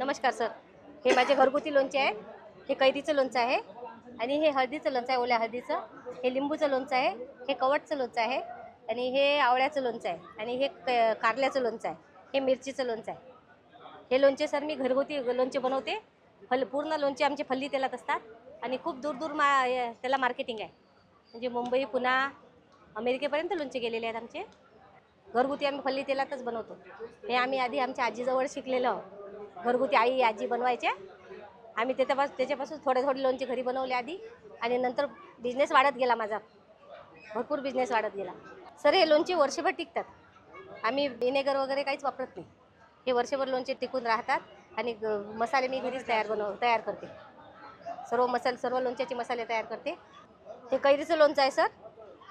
नमस्कार सर. हे माझे घरगुती लोणचे आहे. हे कैरीचं लोणचं आहे आणि हे हळदीचं लोणचं आहे ओल्या हळदीचं. हे लिंबूचं लोणचं आहे हे कवटचं लोणचं आहे आणि हे आवळ्याचं लोणचं आहे आणि हे क कारल्याचं लोणचं आहे. हे मिरचीचं लोणचं आहे. हे लोणचे सर मी घरगुती लोणचे बनवते. फल पूर्ण लोणचे आमचे फल्ली तेलात असतात आणि खूप दूर दूर मा त्याला मार्केटिंग आहे. म्हणजे मुंबई पुणा अमेरिकेपर्यंत लोणचे गेलेले आहेत आमचे. घरगुती आम्ही फल्ली तेलातच बनवतो. हे आम्ही आधी आमच्या आजीजवळ शिकलेलो घरगुती आई आजी बनवायच्या आम्ही त्याच्यापासून त्याच्यापासून थोडे थोडे लोणचे घरी बनवले आधी. आणि नंतर बिझनेस वाढत गेला माझा. भरपूर बिझनेस वाढत गेला. सर हे लोणचे वर्षभर टिकतात. आम्ही विनेगर वगैरे काहीच वापरत नाही. हे वर्षभर लोणचे टिकून राहतात. आणि ग- मसाले मी घरीच तयार बनव तयार करते. सर्व मसाले सर्व लोणच्याचे मसाले तयार करते. हे कैरीचं लोणचं आहे सर.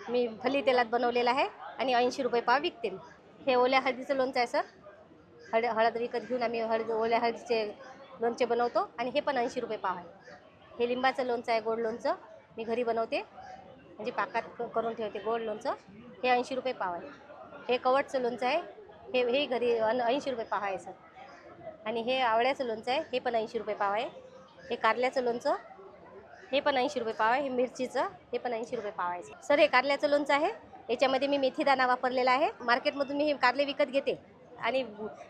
मी भली तेलात बनवलेलं आहे. आणि ऐंशी रुपये पाव विकते मी. हे ओल्या हळदीचं लोणचं आहे सर. हळद हळद विकत घेऊन आम्ही हळद ओल्या हळदीचे लोणचे बनवतो आणि हे पण ऐंशी रुपये पाव आहे. हे लिंबाचं लोणचं आहे गोड लोणचं. मी घरी बनवते. म्हणजे पाकात क- करून ठेवते गोड लोणचं. हे ऐंशी रुपये पाव आहे. हे कवटचं लोणचं आहे. हे हे घरी ऐंशी रुपये पाव आहे सर. आणि हे आवळ्याचं लोणचं आहे. हे पण ऐंशी रुपये पाव आहे. हे कारल्याचं लोणचं. हे पण ऐंशी रुपये पाव आहे. हे मिरचीचं. हे पण ऐंशी रुपये पाव आहे सर हे कारल्याचं लोणचं आहे. याच्यामध्ये मी मेथीदाणा वापरलेला आहे. मार्केटमधून मी हे कारले विकत घेते. आणि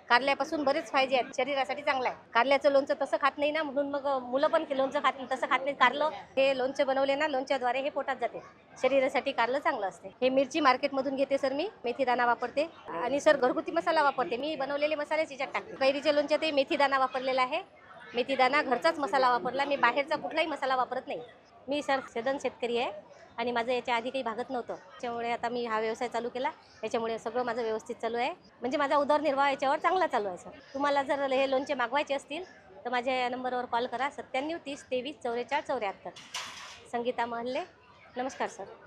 कारल्यापासून बरेच फायदे आहेत. शरीरासाठी चांगलं आहे. कारल्याचं लोणचं तसं खात नाही ना म्हणून मग मुलं पण लोणचं खात तसं खात नाही. कारलं हे लोणचं बनवले ना लोणच्याद्वारे हे पोटात जाते. शरीरासाठी कारलं चांगलं असते. हे मिरची मार्केटमधून घेते सर मी मेथी दाणा वापरते. आणि सर घरगुती मसाला वापरते. मी बनवलेले मसाले याच्यात टाकते. कैरीच्या लोणच्यात हे मेथी दाणा वापरलेला आहे. मेथीदाना घरचाच मसाला वापरला. मी बाहेरचा कुठलाही मसाला वापरत नाही. मी सर सदन शेतकरी आहे आणि माझं याच्या आधी काही भागत नव्हतं. त्याच्यामुळे आता मी हा व्यवसाय चालू केला. याच्यामुळे सगळं माझं व्यवस्थित चालू आहे. म्हणजे माझा उदरनिर्वाह याच्यावर चांगला चालू आहे सर. तुम्हाला जर हे लोणचे मागवायचे असतील तर माझ्या या नंबरवर कॉल करा. सत्त्याण्णव तीस तेवीस चौवेचाळीस चौऱ्याहत्तर. संगीता महल्ले. नमस्कार सर.